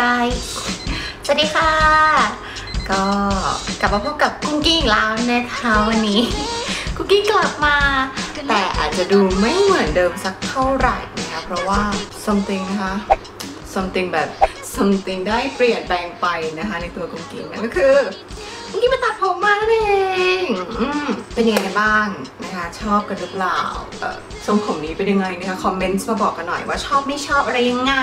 guys สวัสดีค่ะ ก็กลับมาพบกับกุ้งกิ้งแล้วนะคะวันนี้กุ้งกิ้งกลับมา แต่อาจจะดูไม่เหมือนเดิมสักเท่าไหร่นะคะเพราะว่า something นะคะ something แบบ something ได้เปลี่ยนแปลงไปนะคะ ในตัวกุ้งกิ้งนั่นก็คือกุ้งกิ้งมาตัดผมมาเองอืมเป็นยังไงกันบ้างนะคะชอบกันหรือเปล่าเออทรงผมนี้เป็นยังไงนะคะคอมเมนต์มาบอกกันหน่อยว่าชอบไม่ชอบอะไรยังไง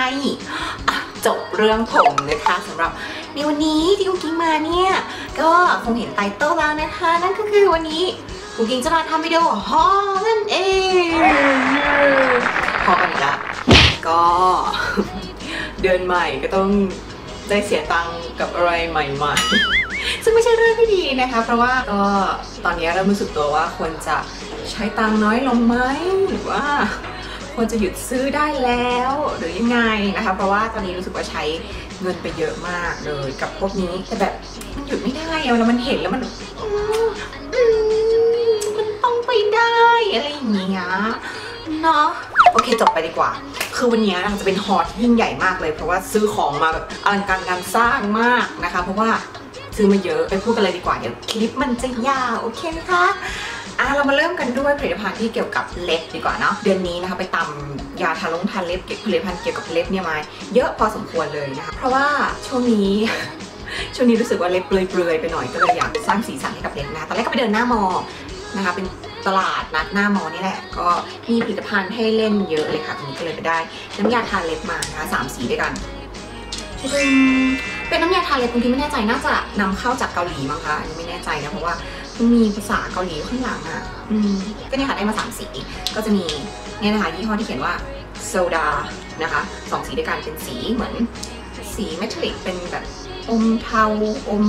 อะ จบเรื่องผมนะคะสำหรับในวันนี้ที่กุ้งกิ้งมาเนี่ยก็คงเห็นไตเติ้ลแล้วนะคะ นั่นก็คือวันนี้กุ้งกิ้งจะมาทำวิดีโอฮอนั่นเองพอกันอีกละก็เดือนใหม่ก็ต้องได้เสียตังกับอะไรใหม่ๆ ซึ่งไม่ใช่เรื่องที่ดีนะคะ เพราะว่าก็ตอนนี้เริ่มรู้สึกตัวว่าควรจะใช้ตังน้อยลงไหมหรือว่า ควรจะหยุดซื้อได้แล้วหรือยังไงนะคะ เพราะว่าตอนนี้รู้สึกว่าใช้เงินไปเยอะมากเลยกับพวกนี้แต่แบบมันหยุดไม่ได้แล้วมันเห็นแล้วมันมันต้องไปได้อะไรอย่างเงี้ยเนาะโอเคจบไปดีกว่า คือวันนี้เราจะเป็นฮอลที่ยิ่งใหญ่มากเลย เพราะว่าซื้อของมาแบบอลังการงานสร้างมากนะคะ เพราะว่าซื้อมาเยอะไปพูดกันเลยดีกว่าเดี๋ยวคลิปมันจะยาวโอเคไหมคะ อะเรามาเริ่มกันด้วยผลิตภัณฑ์ที่เกี่ยวกับเล็บดีกว่าเนาะเดือนนี้นะคะไปตำยาทาลงทาเล็บผลิตภัณฑ์เกี่ยวกับเล็บเนี่ยมาเยอะพอสมควรเลยนะคะเพราะว่าช่วงนี้ช่วงนี้รู้สึกว่าเล็บเปลือยๆไปหน่อยก็เลยอยากสร้างสีสันให้กับเล็บนะตอนแรกก็ไปเดินหน้ามอนะคะเป็นตลาดนัดหน้ามอนี่แหละ ก็มีผลิตภัณฑ์ให้เล่นเยอะเลยค่ะทีนี้ก็เลยไปได้น้ำยาทาเล็บมานะคะสามสีด้วยกันเป็นน้ำยาทาเล็บคุณที่ไม่แน่ใจน่าจะนำเข้าจากเกาหลีมั้งคะอันนี้ไม่แน่ใจนะเพราะว่า มันมีภาษาเกาหลีข้างหลังอะอืมก็เนี่ยค่ะได้มาสามสีก็จะมีเนี่ยนะคะยี่ห้อที่เขียนว่าโซดานะคะสองสีด้วยกันเป็นสีเหมือนสีเมทัลลิกเป็นแบบอมเทาอม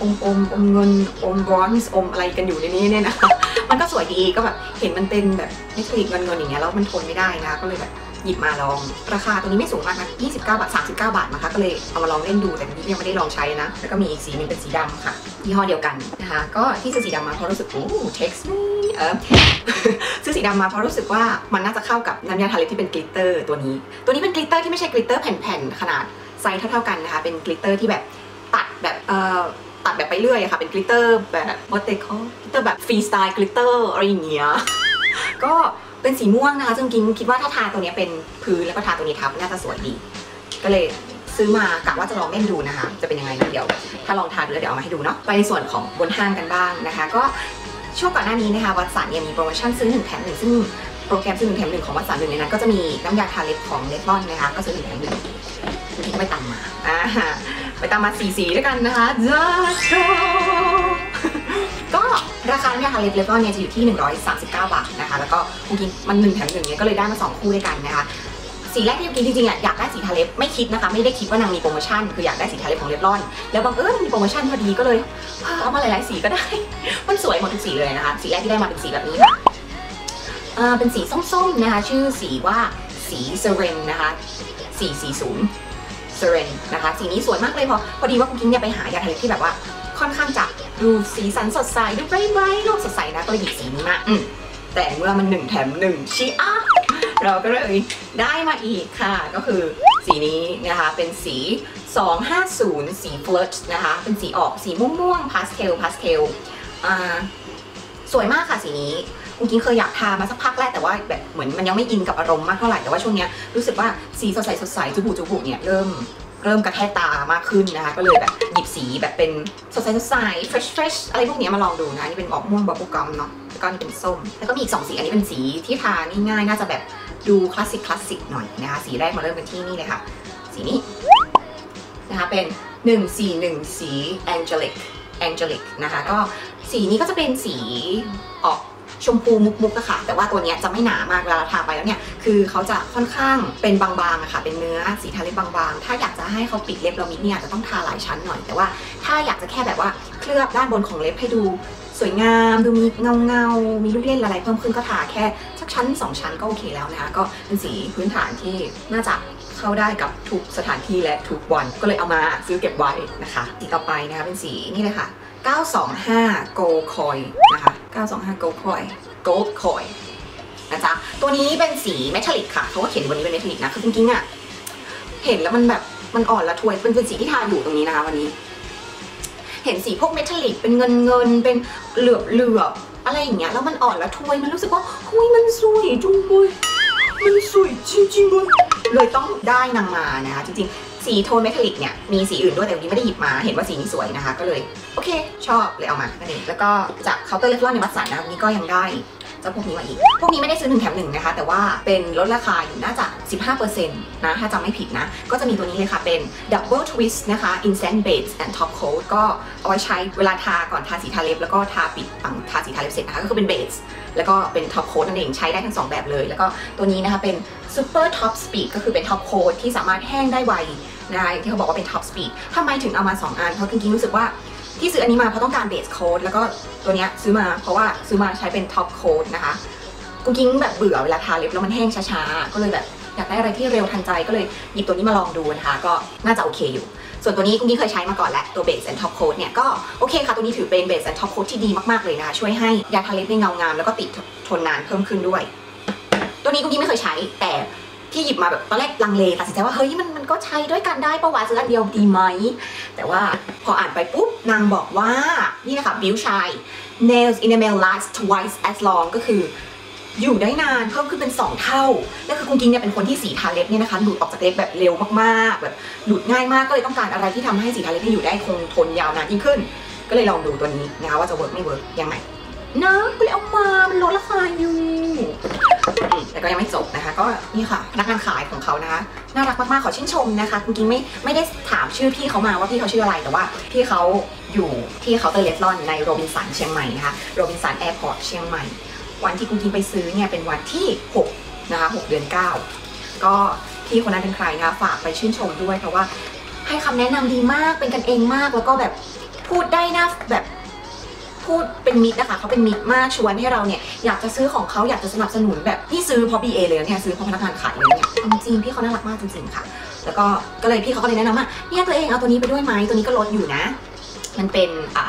อมอมอมเงินอมบรอนซ์อมอะไรกันอยู่ในนี้เนี่ยนะคะมันก็สวยดีก็แบบเห็นมันเป็นแบบเมทัลลิกเงินเงินอย่างเงี้ยแล้วมันทนไม่ได้นะก็เลยแบบ หยิบมาลอง ราคาตัวนี้ไม่สูงมากนะ29 บาท 39 บาทนะคะก็เลยเอามาลองเล่นดูแต่นี้ยังไม่ได้ลองใช้นะ แล้วก็มีอีกสีนึงเป็นสีดำค่ะยี่ห้อเดียวกันนะคะ ก็ที่ซื้อสีดำมาเพราะรู้สึกโอ้ text me เออซื้อสีดำมาเพราะรู้สึกว่ามันน่าจะเข้ากับน้ำยาทาเล็บที่เป็นกลิตเตอร์ตัวนี้ ตัวนี้เป็นกลิตเตอร์ที่ไม่ใช่กลิตเตอร์แผ่นๆขนาดไซส์เท่าๆกันนะคะ เป็นกลิตเตอร์ที่แบบตัดแบบเอ่อตัดแบบไปเรื่อยค่ะ เป็นกลิตเตอร์แบบ what they call กลิตเตอร์แบบฟรีสไตล์กลิตเตอร์อะไรอย่างเงี้ยก็ เป็นสีม่วงนะคะซึ่งกิงคิดว่าถ้าทาตัวนี้เป็นพื้นแล้วก็ทาตัวนี้ทับน่าจะสวยดี ก็เลยซื้อมากะว่าจะลองเล่นดูนะคะ จะเป็นยังไงเดี๋ยว ถ้าลองทาดูแล้วเดี๋ยวเอามาให้ดูเนาะไปในส่วนของบนห้างกันบ้างนะคะ ก็ช่วงก่อนหน้านี้นะคะวัดสันเนี่ยมีโปรโมชั่นซื้อหนึ่งแถมหนึ่งซึ่งโปรแกรมซื้อหนึ่งแถมหนึ่งของวัดสันหนึ่งในนั้นก็จะมีน้ำยาทาเล็บของเลฟอนนะคะก็ซื้อหนึ่งแถมหนึ่งไปตามมาอ่าไปตามมาสีสีด้วยกันนะคะจ้าโก็ ราคาน้ำยาทาเล็บเลฟอนเนี่ยจะอยู่ที่ 139 บาทนะคะ แล้วก็คุณกินมันหนึ่งแถมหนึ่งเนี่ยก็เลยได้มาสองคู่ด้วยกันนะคะสีแรกที่ยูกินจริงๆอะอยากได้สีทาเล็บไม่คิดนะคะ ไม่ได้คิดว่านางมีโปรโมชั่นคืออยากได้สีทาเล็บของเลฟลอน แล้วบังเอิญมีโปรโมชั่นพอดีก็เลยเอามาหลายๆสีก็ได้ มันสวยหมดทุกสีเลยนะคะ สีแรกที่ได้มาเป็นสีแบบนี้ค่ะอ่าเป็นสีส้มๆนะคะ ชื่อสีว่าสีเซเรนนะคะ440เซเรนนะคะ สีนี้สวยมากเลยพอพอดีว่าคุณกิ้งเนี่ยไปหายาทาเล็บที่แบบว่าค่อนข้างจะ ดูสีสันสดใสดูไบรท์ๆโลกสดใสนะก็เลยหยิบสีนี้มาอืมแต่เมื่อมันหนึ่งแถมหนึ่งชิอะเราก็เลยได้มาอีกค่ะ ก็คือสีนี้นะคะ เป็นสี 250 สีเฟิร์ชนะคะ เป็นสีออกสีม่วงๆพาสเทลพาสเทลอ่าสวยมากค่ะสีนี้คุณกิงเคยอยากทามาสักพักแล้วแต่ว่าแบบเหมือนมันยังไม่อินกับอารมณ์มากเท่าไหร่แต่ว่าช่วงเนี้ยรู้สึกว่าสีสดใสสดใสจุบุจุบุเนี่ยเริ่ม เริ่มกระแทกตามากขึ้นนะคะ ก็เลยแบบหยิบสีแบบเป็นสดใสสดใส fresh fresh อะไรพวกนี้มาลองดูนะนี่เป็นออกม่วงบับเบิลกัมเนาะแล้วก็นี่เป็นส้ม แล้วก็มีอีกสองสี อันนี้เป็นสีที่ทาง่ายๆน่าจะแบบดูคลาสสิกคลาสสิกหน่อยนะคะสีแรกมาเริ่มกันที่นี่เลยค่ะ สีนี้นะคะเป็น 141 สี Angelic Angelic นะคะ ก็สีนี้ก็จะเป็นสีออก ชมพูมุกๆอะค่ะ แต่ว่าตัวเนี้ยจะไม่หนามากเวลาเราทาไปแล้วเนี่ยคือเขาจะค่อนข้างเป็นบางๆอะค่ะเป็นเนื้อสีทาเล็บบางๆ ถ้าอยากจะให้เขาปิดเล็บเรามิดเนี่ยจะต้องทาหลายชั้นหน่อยแต่ว่าถ้าอยากจะแค่แบบว่าเคลือบด้านบนของเล็บให้ดูสวยงามดูมีเงาเงา มีลูกเล่นอะไรเพิ่มขึ้นก็ทาแค่สักชั้น 2 ชั้นก็โอเคแล้วนะคะก็เป็นสีพื้นฐานที่น่าจะเข้าได้กับทุกสถานที่และทุกวัน ก็เลยเอามาซื้อเก็บไว้นะคะสีต่อไปนะคะเป็นสีนี่เลยค่ะ 925 Gold Coin นะคะ 925 Gold Coin Gold Coin นะจ๊ะ ตัวนี้เป็นสีเมทัลลิกค่ะ เขาก็เขียนอยู่บนนี้เป็นเมทัลลิกนะ คือจริงๆอะเห็นแล้วมันแบบมันอ่อนละทวยเป็นเป็นสีที่ทาอยู่ตรงนี้นะคะวันนี้ เห็นสีพวกเมทัลลิกเป็นเงินเงินเป็นเหลือบเหลือบอะไรอย่างเงี้ยแล้วมันอ่อนละทวยมันรู้สึกว่าหุยมันสวยจุงเว้ยมันสวยจริงๆเลยเลยต้องได้นางมานะคะจริงๆ สีโทนเมทัลลิกเนี่ยมีสีอื่นด้วยแต่วันนี้ไม่ได้หยิบมาเห็นว่าสีนี้สวยนะคะ ก็เลยโอเค ชอบเลยเอามานั่นเองแล้วก็จากเคาน์เตอร์เลฟลอนในวัดสันนะวันนี้ก็ยังได้เจ้าพวกนี้มาอีก พวกนี้ไม่ได้ซื้อหนึ่งแถมหนึ่งนะคะ แต่ว่าเป็นลดราคาอยู่น่าจะ 15%นะ ถ้าจำไม่ผิดนะ ก็จะมีตัวนี้เลยค่ะเป็น Double Twist นะคะ Incense Base and Top Coat ก็เอาไว้ใช้เวลาทาก่อนทาสีทาเล็บ แล้วก็ทาปิดปังทาสีทาเล็บเสร็จนะคะ ก็คือเป็นเบสแล้วก็เป็น Top Coat นั่นเองใช้ได้ทั้งสองแบบเลย แล้วก็ตัวนี้นะคะเป็น Super Top Speed ก็คือเป็น Top Coat ที่สามารถแห้งได้ไว นะคะที่เขาบอกว่าเป็น Top Speed ทำไมถึงเอามา 2 อัน เพราะจริงๆรู้สึกว่าที่ซื้ออันนี้มาเพราะต้องการเบสโค้ดแล้วก็ตัวเนี้ยซื้อมาเพราะว่าซื้อมาใช้เป็นท็อปโค้ดนะคะกุ๊กกิ้งแบบเบื่อเวลาทาเล็บแล้วมันแห้งช้าๆ ก็เลยแบบอยากได้อะไรที่เร็วทันใจก็เลยหยิบตัวนี้มาลองดูนะคะ ก็น่าจะโอเคอยู่ ส่วนตัวนี้กุ๊กกิ้งเคยใช้มาก่อนแล้วตัวเบสแอนท็อปโค้ดเนี่ยก็โอเคค่ะ ตัวนี้ถือเป็นเบสแอนท็อปโค้ดที่ดีมากๆเลยนะคะช่วยให้ยาทาเล็บได้เงางามแล้วก็ติดทนนานเพิ่มขึ้นด้วย ตัวนี้กุ๊กกิ้งไม่เคยใช้แต่ ที่หยิบมาแบบตอนแรกลังเลตัดสินใจว่าเฮ้ยมันมันก็ใช้ด้วยกันได้ปะวะซื้ออันเดียวดีไหม แต่ว่าพออ่านไปปุ๊บนางบอกว่านี่นะคะบิวชาย nails enamel lasts twice as long ก็คืออยู่ได้นานเพิ่มขึ้นเป็น 2 เท่า แล้วคือคุณกิงเนี่ยเป็นคนที่สีทาเล็บเนี่ยนะคะหลุดออกจากเล็บแบบเร็วมากๆ แบบหลุดง่ายมากก็เลยต้องการอะไรที่ทำให้สีทาเล็บเนี่ยอยู่ได้คงทนยาวนานยิ่งขึ้น ก็เลยลองดูตัวนี้นะคะว่าจะเวิร์กไม่เวิร์กยังไง นะก็เลยเอามามันลดราคาอยู่ แต่ก็ยังไม่จบนะคะ ก็นี่ค่ะพนักงานขายของเขานะคะ น่ารักมากๆ ขอชื่นชมนะคะคุณกิ๊งไม่ไม่ได้ถามชื่อพี่เขามาว่าพี่เขาชื่ออะไรแต่ว่าพี่เขาอยู่ที่เคาน์เตอร์เลสลอนในโรบินสันเชียงใหม่นะคะโรบินสันแอร์พอร์ตเชียงใหม่ วันที่คุณกิ๊งไปซื้อเนี่ยเป็นวันที่6นะคะ6เดือน 9 ก็พี่คนนั้นเป็นใครนะคะฝากไปชื่นชมด้วยเพราะว่าให้คำแนะนำดีมากเป็นกันเองมากแล้วก็แบบพูดได้นะแบบ พูดเป็นมิตรนะคะเขาเป็นมิตรมากชวนให้เราเนี่ยอยากจะซื้อของเขาอยากจะสนับสนุนแบบที่ซื้อเพราะ BA เลยเนี่ยซื้อเพราะพนักงานขายเลยเนี่ยเอาจริงๆพี่เขาน่ารักมากจริงๆค่ะ แล้วก็ก็เลยพี่เขาก็เลยแนะนำว่าเนี่ยตัวเองเอาตัวนี้ไปด้วยไหมตัวนี้ก็ลดอยู่นะ มันเป็นอ่า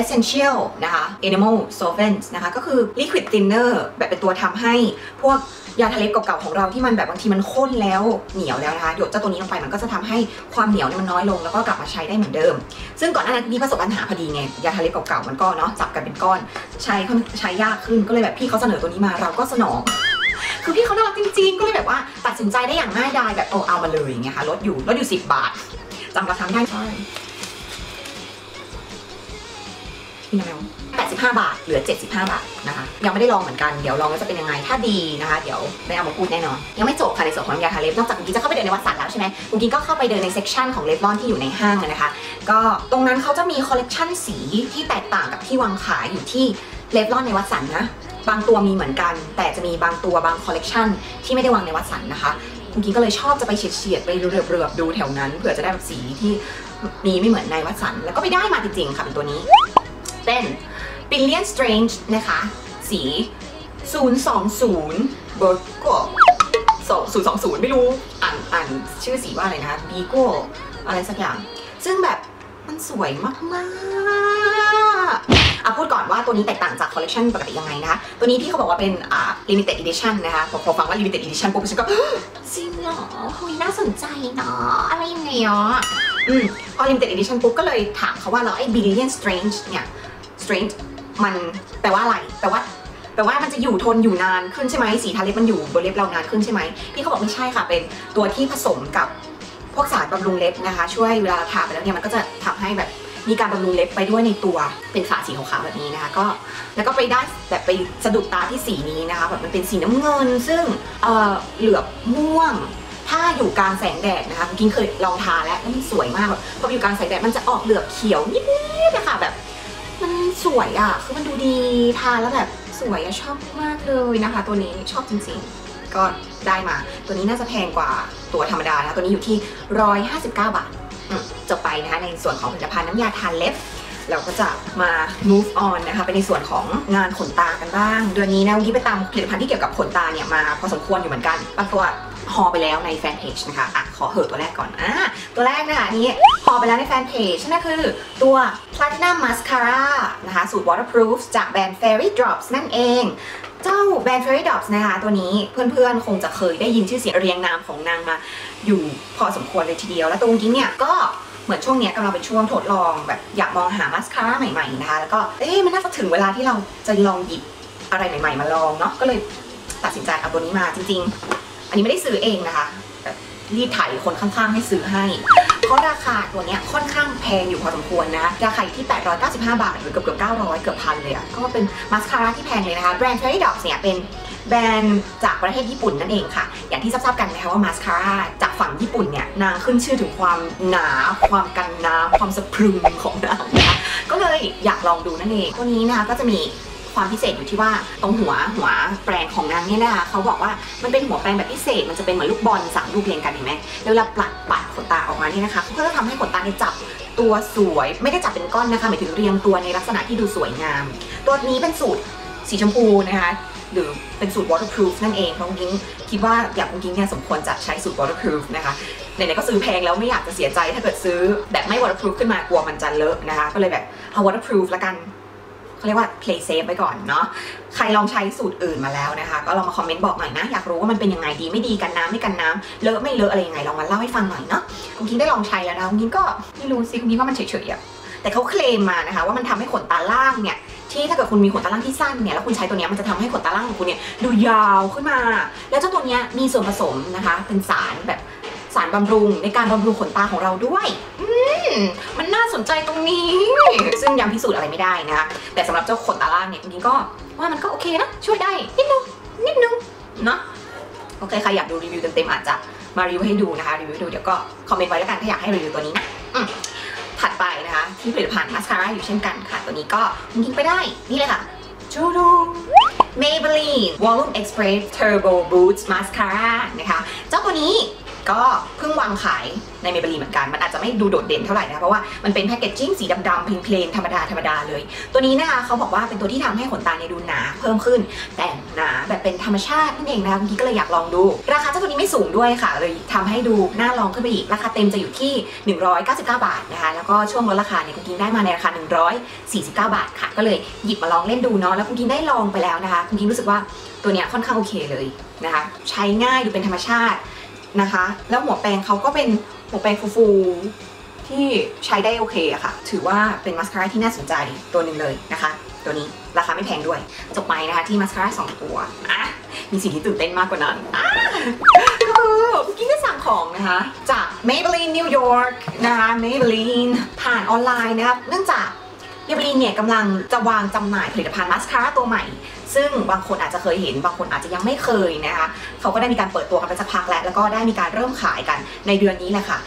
essential นะคะ animal solvents นะคะ ก็คือ liquid thinner แบบเป็นตัวทำให้พวกยาทาเล็บเก่าๆของเราที่มันแบบบางทีมันข้นแล้วเหนียวแล้วนะคะหยดเจ้าตัวนี้ลงไปมันก็จะทำให้ความเหนียวมันน้อยลงแล้วก็กลับมาใช้ได้เหมือนเดิม ซึ่งก่อนหน้านั้นพี่ประสบปัญหาพอดีไงยาทาเล็บเก่าๆมันก็เนาะจับกันเป็นก้อน ใช้เขาใช้ยากขึ้นก็เลยแบบพี่เขาเสนอตัวนี้มาเราก็สนองคือพี่เขาน่ารักจริงๆ ก็เลยแบบว่าตัดสินใจได้อย่างง่ายดายแบบโอ้เอามาเลยอย่างเงี้ยค่ะลดอยู่ลดอยู่ 10 บาทจำราคาไม่ได้ใช่ แมว85 บาท เหลือ 75 บาทนะคะ ยังไม่ได้ลองเหมือนกัน เดี๋ยวลองแล้วจะเป็นยังไง ถ้าดีนะคะ เดี๋ยวได้เอามาพูดแน่นอน ยังไม่จบค่ะในส่วนของน้ำยาทาเล็บ นอกจากคุณกินจะเข้าไปเดินในวัดสันแล้วใช่ไหมคุณกินก็เข้าไปเดินในเซกชันของเลฟลอนที่อยู่ในห้างนะคะ ก็ตรงนั้นเขาจะมีคอลเลกชันสีที่แตกต่างกับที่วางขายอยู่ที่เลฟลอนในวัดสันนะ บางตัวมีเหมือนกัน แต่จะมีบางตัวบางคอลเลกชันที่ไม่ได้วางในวัดสันนะคะคุณกินก็เลยชอบจะไปเฉียดๆไปเรือบๆดูแถวนั้นเผื่อจะได้แบบสีที่มีไม่เหมือนในวัดสัน แล้วก็ไปได้มาจริงๆค่ะเป็นตัวนี้ เป็น Billion Strange นะคะ สี 020 b u r g o 020 ไม่รู้อ่านอ่านชื่อสีว่าอะไรนะคะ b i g o อะไรสักอย่าง ซึ่งแบบมันสวยมากๆอะพูดก่อนว่าตัวนี้แตกต่างจากคอลเลคชันปกติยังไงนะคะตัวนี้พี่เขาบอกว่าเป็นอ่า limited edition นะคะพอพอฟังว่า limited edition ปุ๊บฉันก็จริงเหรอเฮ้ยน่าสนใจเนาะอะไรยังไงอะอืมพอ limited edition ปุ๊บก็เลยถามเขาว่าแล้วไอ้ billion strange เนี่ย strange มันแปลว่าอะไรแปลว่าแปลว่ามันจะอยู่ทนอยู่นานขึ้นใช่ไหมสีทาเล็บมันอยู่บนเล็บเรานานขึ้นใช่ไหมพี่เขาบอกไม่ใช่ค่ะ เป็นตัวที่ผสมกับพวกสารบำรุงเล็บนะคะ ช่วยเวลาเราทาไปแล้วเนี่ยมันก็จะทำให้แบบมีการบำรุงเล็บไปด้วยในตัวเป็นฝาสีขาวๆแบบนี้นะคะก็แล้วก็ไปได้แบบไปสะดุดตาที่สีนี้นะคะแบบมันเป็นสีน้ำเงิน ซึ่งเออเหลือบม่วง ถ้าอยู่กลางแสงแดดนะคะกินเคยลองทาแล้วแล้วมันสวยมากแบบพออยู่กลางแสงแดดมันจะออกเหลือบเขียวนิดๆนะคะแบบ มันสวยอะคือมันดูดีทานแล้วแบบสวยอะชอบมากเลยนะคะ ตัวนี้ชอบจริงๆ ก็ได้มา ตัวนี้น่าจะแพงกว่าตัวธรรมดานะ ตัวนี้อยู่ที่ 159 บาทจบไปนะคะในส่วนของผลิตภัณฑ์น้ำยาทาเล็บ เราก็จะมา move on นะคะไปในส่วนของงานขนตากันบ้าง เดือนนี้นะวันนี้ไปตามผลิตภัณฑ์ที่เกี่ยวกับขนตาเนี่ยมาพอสมควรอยู่เหมือนกันบางตัวฮอไปแล้วในแฟนเพจนะคะอะขอเหอะตัวแรกก่อนอะตัวแรกนะคะนี้ฮอไปแล้วในแฟนเพจนั่นคือตัว Platinum Mascara นะคะสูตร waterproof จากแบรนด์ Fairy Drops นั่นเองเจ้าแบรนด์ Fairy Dots นะคะตัวนี้เพื่อนๆ คงจะเคยได้ยินชื่อเสียงเรียงนามของนางมาอยู่พอสมควรเลยทีเดียว แล้วตัวนี้เนี่ยก็ เหมือนช่วงนี้กำลังเป็นช่วงทดลองแบบอยากมองหามาสคาร่าใหม่ๆนะคะ แล้วก็เอ๊ะมันน่าจะถึงเวลาที่เราจะลองหยิบอะไรใหม่ ๆ มาลองเนาะก็เลยตัดสินใจเอาตัวนี้มาจริง ๆ อันนี้ไม่ได้ซื้อเองนะคะรีดไถคนข้างๆให้ซื้อให้ เพราะราคาตัวเนี้ยค่อนข้างแพงอยู่พอสมควรนะ ราคาอยู่ที่ 895 บาท หรือเกือบเกือบ900 เกือบพันเลยอะก็เป็นมาสคาร่าที่แพงเลยนะคะ แบรนด์ Cherry Dogs เนี่ยเป็น แบรนด์จากประเทศญี่ปุ่นนั่นเองค่ะ อย่างที่ทราบกันนะคะว่ามาสคาร่าจากฝั่งญี่ปุ่นเนี่ยนางขึ้นชื่อถึงความหนา ความกันน้ำความสะพรึงของนางนะคะก็เลยอยากลองดูนั่นเองตัวนี้นะคะก็จะมีความพิเศษอยู่ที่ว่าตรงหัวหัวแปรงของนางเนี่ยนะคะเขาบอกว่ามันเป็นหัวแปรงแบบพิเศษ มันจะเป็นเหมือนลูกบอลสามลูกเรียงกันเห็นไหมแล้วเวลาปัดปัดขนตาออกมาเนี่ยนะคะเขาก็จะทำให้ขนตาเนี่ยจับตัวสวย ไม่ได้จับเป็นก้อนนะคะหมายถึงเรียงตัวในลักษณะที่ดูสวยงาม ตัวนี้เป็นสูตรสีชมพูนะคะ หรือเป็นสูตร waterproof นั่นเองเพราะคุณกิ้งคิดว่าอย่างคุณกิ้งเนี่ยสมควรจะใช้สูตร waterproof นะคะไหนๆก็ซื้อแพงแล้วไม่อยากจะเสียใจถ้าเกิดซื้อแบบไม่ waterproof ขึ้นมากลัวมันจะเลอะนะคะก็เลยแบบเอา waterproof ละกันเขาเรียกว่า play safe ไว้ก่อนเนาะ ใครลองใช้สูตรอื่นมาแล้วนะคะ ก็ลองมาคอมเมนต์บอกหน่อยนะ อยากรู้ว่ามันเป็นยังไงดีไม่ดีกันน้ำไม่กันน้ำเลอะไม่เลอะอะไรยังไงลองมาเล่าให้ฟังหน่อยเนาะคุณกิ้งได้ลองใช้แล้วนะคุณกิ้งก็ไม่รู้สิคุณกิ้งว่ามันเฉยๆอะแต่เขาเคลมมานะคะ ว่ามันทำให้ขนตาล่างเนี่ย ที่ถ้าเกิดคุณมีขนตาล่างที่สั้นเนี่ยแล้วคุณใช้ตัวเนี้ยมันจะทำให้ขนตาล่างของคุณเนี่ยดูยาวขึ้นมา แล้วเจ้าตัวเนี้ยมีส่วนผสมนะคะ เป็นสารแบบสารบำรุงในการบำรุงขนตาของเราด้วยอมมันน่าสนใจตรงนี้ ซึ่งยังพิสูจน์อะไรไม่ได้นะ แต่สำหรับเจ้าขนตาล่างเนี่ยจริงก็ว่ามันก็โอเคนะ ช่วยได้นิดนึงนิดนึงเนาะโอเคใครอยากดูรีวิวเต็มๆอาจจะมารีวิวให้ดูนะคะรีวิวดูเดี๋ยวก็คอมเมนต์ไว้แล้วกันถ้าอยากให้รีวิวตัวนี้นะอื ถัดไปนะคะที่ผลิตภัณฑ์มาสคาร่าอยู่เช่นกันค่ะ ตัวนี้ก็ยิงไปได้นี่เลยค่ะจูดู Maybelline Volume Express Turbo Boost Mascara นะคะ เจ้าตัวนี้ ก็เพิ่งวางขายใน Maybelline เหมือนกัน มันอาจจะไม่ดูโดดเด่นเท่าไหร่นะคะเพราะว่ามันเป็นแพคเกจจิ้งสีดำๆเพลนๆธรรมดาธรรมดาเลย ตัวนี้นะคะเขาบอกว่าเป็นตัวที่ทำให้ขนตาเนี่ยดูหนา เพิ่มขึ้น แต่หนาแบบเป็นธรรมชาตินั่นเองนะคะกี้ก็เลยอยากลองดู ราคาเจ้าตัวนี้ไม่สูงด้วยค่ะ เลยทำให้ดูน่าลองขึ้นไปอีก ราคาเต็มจะอยู่ที่ 199 บาทนะคะ แล้วก็ช่วงลดราคาเนี่ยคุณกินได้มาในราคา 149 บาทค่ะ ก็เลยหยิบมาลองเล่นดูเนาะ แล้วคุณกินได้ลองไปแล้วนะคะ คุณกินรู้สึกว่าตัวเนี้ยค่อนข้างโอเคเลยนะคะ ใช้ง่ายดูเป็นธรรมชาติ นะคะ แล้วหัวแปรงเขาก็เป็นหัวแปรงฟูๆที่ใช้ได้โอเคอะค่ะ ถือว่าเป็นมาสคาร่าที่น่าสนใจตัวหนึ่งเลยนะคะ ตัวนี้ราคาไม่แพงด้วย จบไปนะคะที่มาสคาร่าสองตัวอะมีสิ่งที่ตื่นเต้นมากกว่านั้นก็คือคุกิ๊งได้สั่งของนะคะ จาก Maybelline New York นะคะ Maybelline ผ่านออนไลน์นะครับเนื่องจาก Maybelline เนี่ยกำลังจะวางจำหน่ายผลิตภัณฑ์มาสคาร่าตัวใหม่ ซึ่งบางคนอาจจะเคยเห็น บางคนอาจจะยังไม่เคยนะคะ เขาก็ได้มีการเปิดตัวกันไปสักพักแล้ว แล้วก็ได้มีการเริ่มขายกันในเดือนนี้แหละค่ะ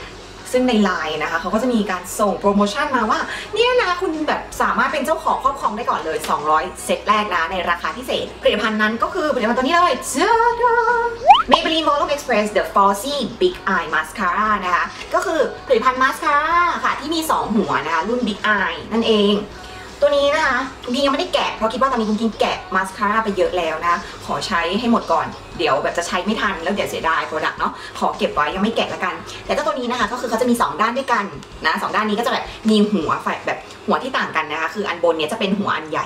ซึ่งในไลน์นะคะเขาก็จะมีการส่งโปรโมชั่นมาว่า เนี่ยนะคุณแบบสามารถเป็นเจ้าของครอบครองได้ก่อนเลย 200 เซตแรกนะในราคาพิเศษ ผลิตภัณฑ์นั้นก็คือผลิตภัณฑ์ตัวนี้เลยจ้าดา Maybelline Volume Express The Falsy Big Eye Mascara นะคะ ก็คือผลิตภัณฑ์มาสคาร่าค่ะ ที่มี 2 หัวนะคะ รุ่น Big Eye นั่นเอง ตัวนี้นะคะคุณกิงยังไม่ได้แกะเพราะคิดว่าตอนนี้คุณกิงแกะมาสคาร่าไปเยอะแล้วนะขอใช้ให้หมดก่อน เดี๋ยวแบบจะใช้ไม่ทันแล้วเดี๋ยวเสียดายโปรดักต์เนาะขอเก็บไว้ยังไม่แกะละกัน แต่เจ้าตัวนี้นะคะก็คือเขาจะมี 2 ด้านด้วยกันนะสองด้านนี้ก็จะแบบมีหัวแบบหัวที่ต่างกันนะคะ คืออันบนเนี่ยจะเป็นหัวอันใหญ่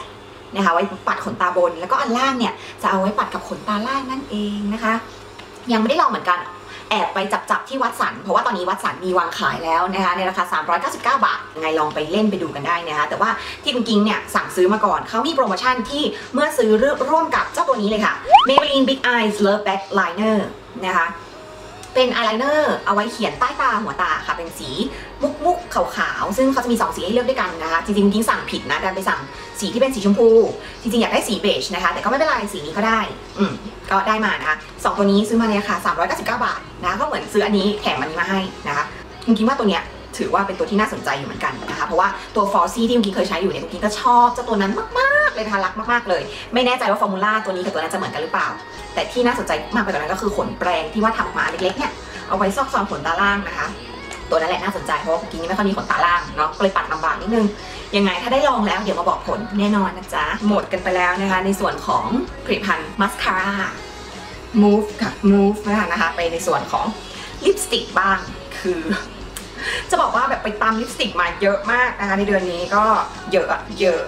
นะคะไว้ปัดขนตาบนแล้วก็อันล่างเนี่ยจะเอาไว้ปัดกับขนตาล่างนั่นเองนะคะ ยังไม่ได้ลองเหมือนกัน แอบไปจับจับที่วัดสัน เพราะว่าตอนนี้วัดสันมีวางขายแล้วนะคะในราคา 399 บาทยังไงลองไปเล่นไปดูกันได้นะคะแต่ว่าที่คุณกิ้งเนี่ยสั่งซื้อมาก่อนเขามีโปรโมชั่นที่เมื่อซื้อร่วมกับเจ้าตัวนี้เลยค่ะ Maybelline Big Eyes Love Back Liner นะคะ เป็นอายไลเนอร์เอาไว้เขียนใต้ตาหัวตาค่ะ เป็นสีมุกมุกๆขาวๆ ซึ่งเขาจะมี 2 สีให้เลือกด้วยกันนะคะ จริงๆกิ้งสั่งผิดนะดันไปสั่งสีที่เป็นสีชมพู จริงๆ อยากได้สีเบจนะคะ แต่ก็ไม่เป็นไรสีนี้ก็ได้ อืมก็ได้มานะคะสองตัวนี้ซื้อมาในราคา399 บาทนะก็เหมือนซื้ออันนี้แถมอันนี้มาให้นะคะคุณคิดว่าตัวเนี้ยถือว่าเป็นตัวที่น่าสนใจอยู่เหมือนกันนะคะ เพราะว่าตัวฟอร์ซี่ที่คุณกิ๊กเคยใช้อยู่เนี่ยคุณกิ๊กก็ชอบเจ้าตัวนั้นมาก ๆเลยนะคะรักมากๆเลย ไม่แน่ใจว่าฟอร์มูล่าตัวนี้กับตัวนั้นจะเหมือนกันหรือเปล่า แต่ที่น่าสนใจมากไปกว่านั้นก็คือขนแปรงที่ว่าทำออกมาเล็กๆเนี่ยเอาไว้ซอกซอนขนตาล่างนะคะตัวนั้นแหละน่าสนใจเพราะว่าคุณกิ๊กไม่ค่อยมีขนตาล่างเนาะก็เลยปัดลำบากนิดนึงยังไงถ้าได้ลองแล้วเดี๋ยวมาบอกผลแน่นอนนะจ๊ะ หมดกันไปแล้วนะคะ ในส่วนของผลิตภัณฑ์มัสคาร่า move ค่ะ move นะคะนะคะไปในส่วนของลิปสติกบ้างคือ จะบอกว่าแบบไปตามลิปสติกมาเยอะมากนะคะในเดือนนี้ก็เยอะเยอะ